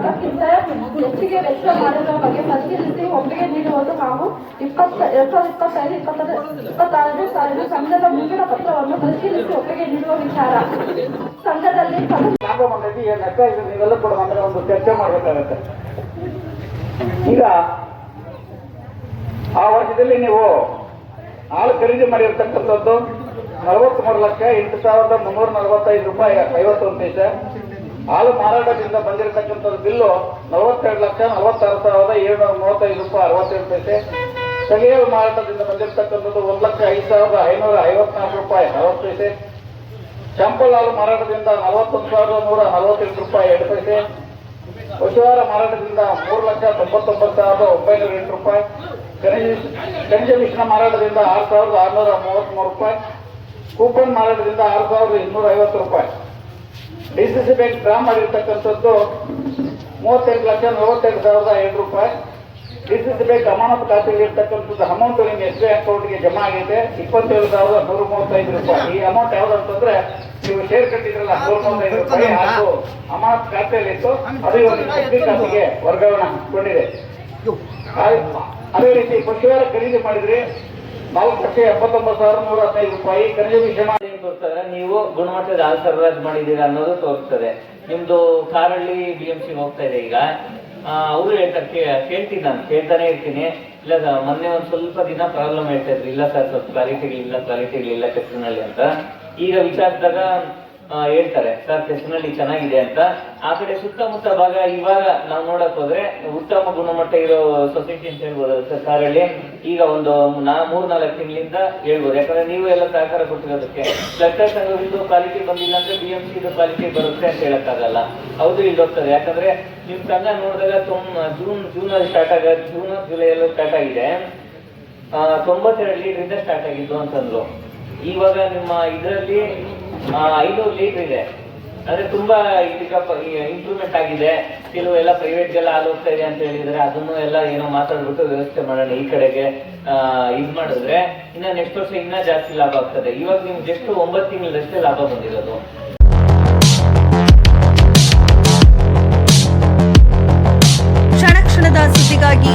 ಅದಕ್ಕಿಂತ ಹೆಚ್ಚಿಗೆ ವೆಚ್ಚ ಮಾಡೋದ್ರ ಬಗ್ಗೆ ಪರಿಶೀಲಿಸಿ ಒಪ್ಪಿಗೆ ನೀಡುವುದು ನಾವು ಇಪ್ಪತ್ತ ಎರಡ್ ಸಾವಿರದ ಇಪ್ಪತ್ತೈದು ಇಪ್ಪತ್ತಾರು ಇಪ್ಪತ್ತಾರು ಸಾಲಿನ ಸಂಘದ ಮುಂದಿನ ಪತ್ರವನ್ನು ಪರಿಶೀಲಿಸಿ ಒಪ್ಪಿಗೆ ನೀಡುವ ವಿಚಾರ. ಸಂಘದಲ್ಲಿ ನೀವೆಲ್ಲ ಕೂಡ ಅಂದ್ರೆ ಒಂದು ಚರ್ಚೆ ಮಾಡಬೇಕಾಗತ್ತೆ. ಈಗ ಆ ವರ್ಷದಲ್ಲಿ ನೀವು ಹಾಲು ಖರೀದಿ ಮಾಡಿರ್ತಕ್ಕಂಥದ್ದು ನಲವತ್ಮೂರು ಲಕ್ಷ ಎಂಟು ಸಾವಿರದ ಮುನ್ನೂರ ನಲವತ್ತೈದು ರೂಪಾಯಿ ಐವತ್ತು ಒಂದು ಹಾಲು ಮಾರಾಟದಿಂದ ಬಂದಿರತಕ್ಕಂಥದ್ದು ಬಿಲ್ಲು ನಲವತ್ತೆರಡು ಲಕ್ಷ ನಲವತ್ತಾರು ಸಾವಿರದ ಏಳ್ನೂರ ಮೂವತ್ತೈದು ರೂಪಾಯಿ, ಅರವತ್ತೇಳು ಪೈಸೆ. ಸ್ಥಳೀಯ ಮಾರಾಟದಿಂದ ಬಂದಿರತಕ್ಕಂಥದ್ದು ಒಂದು ಲಕ್ಷ ಐದು ಸಾವಿರದ ಐನೂರ ಐವತ್ನಾಲ್ಕು ರೂಪಾಯಿ ಅರವತ್ತು ಪೈಸೆ. ಚಂಪಲ್ ಹಾಲು ಮಾರಾಟದಿಂದ ನಲವತ್ತೊಂದು ಸಾವಿರದ ನೂರ ನಲವತ್ತೆಂಟು ರೂಪಾಯಿ, ಎರಡು ಪೈಸೆ. ಪಶುಹಾರ ಮಾರಾಟದಿಂದ ಮೂರು ಲಕ್ಷ ತೊಂಬತ್ತೊಂಬತ್ತು ಸಾವಿರದ ಒಂಬೈನೂರ ಎಂಟು ರೂಪಾಯಿ. ಖನಿಜ ಖನಿಜ ಮಿಶ್ರಣ ಮಾರಾಟದಿಂದ ಆರು ಸಾವಿರದ ಆರುನೂರ ಮೂವತ್ತ್ಮೂರು ರೂಪಾಯಿ. ಕೂಪನ್ ಮಾರಾಟದಿಂದ ಆರು ಸಾವಿರದ ಇನ್ನೂರ ಐವತ್ತು ರೂಪಾಯಿ. D C C bank draw ಮಾಡಿರ್ತಕ್ಕಂಥದ್ದು ಮೂವತ್ತೆಂಟು ಲಕ್ಷ ನಲವತ್ತೆಂಟು ಸಾವಿರದ ಎರಡು ರೂಪಾಯಿ. ಡಿ ಸಿ ಸಿ ಬ್ಯಾಂಕ್ ಅಮಾನತು ಖಾತೆಯಲ್ಲಿ ಇರ್ತಕ್ಕಂಥದ್ದು ಅಮೌಂಟ್ ನಿಮ್ಮ ಎಸ್ ಬಿ ಐ ಅಕೌಂಟ್ಗೆ ಜಮಾ ಆಗಿದೆ ಇಪ್ಪತ್ತೇಳು ಸಾವಿರದ ನೂರ ಮೂವತ್ತೈದು ರೂಪಾಯಿ. ಈ ಅಮೌಂಟ್ ಯಾವ್ದು ಅಂತಂದ್ರೆ ನೀವು ಶೇರ್ ಕಟ್ಟಿದ್ರಲ್ಲ ನೂರ ಮೂವತ್ತೈದು ರೂಪಾಯಿ. ಅದು ಅಮಾನತು ಖಾತೆಯಲ್ಲಿ ಇತ್ತು ಅದು ಇವತ್ತು ಎಸ್ ಬಿ ಖಾತೆಗೆ ವರ್ಗಾವಣೆ ಕೊಂಡಿದೆ ಅದೇ ರೀತಿ ಪಶುವಾರ ಖರೀದಿ ಮಾಡಿದ್ರಿ. ನಾಲ್ಕು ಲಕ್ಷ ಎಪ್ಪತ್ತೊಂಬತ್ತು ಸಾವಿರದ ನೂರ ಹದಿನೈದು ರೂಪಾಯಿ. ಖರೀದಿ ಮಿಶ್ರಣ ಏನ್ ತೋರಿಸ್ತದೆ ನೀವು ಗುಣಮಟ್ಟದ ಹಾಲು ಸರಬರಾಜು ಮಾಡಿದ್ದೀರಾ ಅನ್ನೋದು ತೋರಿಸ್ತದೆ. ನಿಮ್ದು ಕಾರಳ್ಳಿ ಬಿ ಎಂ ಸಿ ಹೋಗ್ತಾ ಇದೆ ಈಗ. ಅವರು ಹೇಳ್ತಾರೆ ಕೇಳ್ತೀನಿ ನಾನು, ಕೇಳ್ತಾನೆ ಇರ್ತೀನಿ. ಇಲ್ಲ ಮೊನ್ನೆ ಒಂದು ಸ್ವಲ್ಪ ದಿನ ಪ್ರಾಬ್ಲಮ್ ಹೇಳ್ತಾ ಇದ್ರು. ಇಲ್ಲ ಸರ್, ಸ್ವಲ್ಪ ಕ್ವಾಲಿಟಿಗಳಿಲ್ಲ ಕ್ವಾಲಿಟಿಗಳಿಲ್ಲ ಕೆಸರಿನಲ್ಲಿ ಅಂತ. ಈಗ ವಿಚಾರಿಸಿದಾಗ ಹೇಳ್ತಾರೆ, ಸರ್ ಫೆಸಿಲಿಟಿ ಚೆನ್ನಾಗಿದೆ ಅಂತ. ಆ ಕಡೆ ಸುತ್ತಮುತ್ತ ಭಾಗ ಇವಾಗ ನಾವು ನೋಡಕ್ ಹೋದ್ರೆ ಉತ್ತಮ ಗುಣಮಟ್ಟ ಇರೋ ಸೊಸೈಟಿ ಅಂತ ಹೇಳ್ಬೋದು ಸರ್? ಅಲ್ಲಿ ಈಗ ಒಂದು ನಾ ಮೂರ್ ನಾಲ್ಕು ತಿಂಗಳಿಂದ ಹೇಳ್ಬೋದು. ಯಾಕಂದ್ರೆ ನೀವು ಎಲ್ಲ ಸಹಕಾರ ಕೊಟ್ಟಿರೋದಕ್ಕೆ ಸರ್ಕಾರ ಸಂಘದಿಂದ ಕ್ವಾಲಿಟಿ ಬಂದಿಲ್ಲ ಅಂದ್ರೆ ಬಿ ಎಂ ಸಿದು ಕ್ವಾಲಿಟಿ ಬರುತ್ತೆ ಅಂತ ಹೇಳಕ್ಕಾಗಲ್ಲ. ಹೌದು, ಇಲ್ಲಿ ಹೋಗ್ತದೆ. ಯಾಕಂದ್ರೆ ನಿಮ್ ಸಂಘ ನೋಡಿದಾಗ ತುಂಬ ಜೂನ್ ಜೂನ್ ಅಲ್ಲಿ ಸ್ಟಾರ್ಟ್ ಆಗ, ಜೂನ್, ಜುಲೈ ಅಲ್ಲಿ ಸ್ಟಾರ್ಟ್ ಆಗಿದೆ. ತೊಂಬತ್ತೆರಡು ಲೀಟರ್ ಸ್ಟಾರ್ಟ್ ಆಗಿದ್ದು ಅಂತಂದ್ರು. ಇವಾಗ ನಿಮ್ಮ ಇದರಲ್ಲಿ ಐನೂರು ಲೀಟರ್ ಇದೆ. ಅಂದ್ರೆ ತುಂಬಾ ಇದಕ್ಕೆ ಇಂಪ್ರೂವ್ಮೆಂಟ್ ಆಗಿದೆ. ಕೆಲವು ಎಲ್ಲ ಪ್ರೈವೇಟ್ಗೆಲ್ಲ ಹಾಲು ಹೋಗ್ತಾ ಇದೆ ಅಂತ ಹೇಳಿದ್ರೆ ಅದನ್ನು ಎಲ್ಲ ಏನೋ ಮಾತಾಡ್ಬಿಟ್ಟು ವ್ಯವಸ್ಥೆ ಮಾಡೋಣ ಈ ಕಡೆಗೆ ಇದು ಮಾಡಿದ್ರೆ ಇನ್ನ ನೆಕ್ಸ್ಟ್ ವರ್ಷ ಇನ್ನ ಜಾಸ್ತಿ ಲಾಭ ಆಗ್ತದೆ. ಇವಾಗ ನೀವು ಜಸ್ಟ್ ಒಂಬತ್ತು ತಿಂಗಳಷ್ಟೇ ಲಾಭ ಬಂದಿರೋದು. ಕ್ಷಣ ಕ್ಷಣದ ಸುದ್ದಿಗಾಗಿ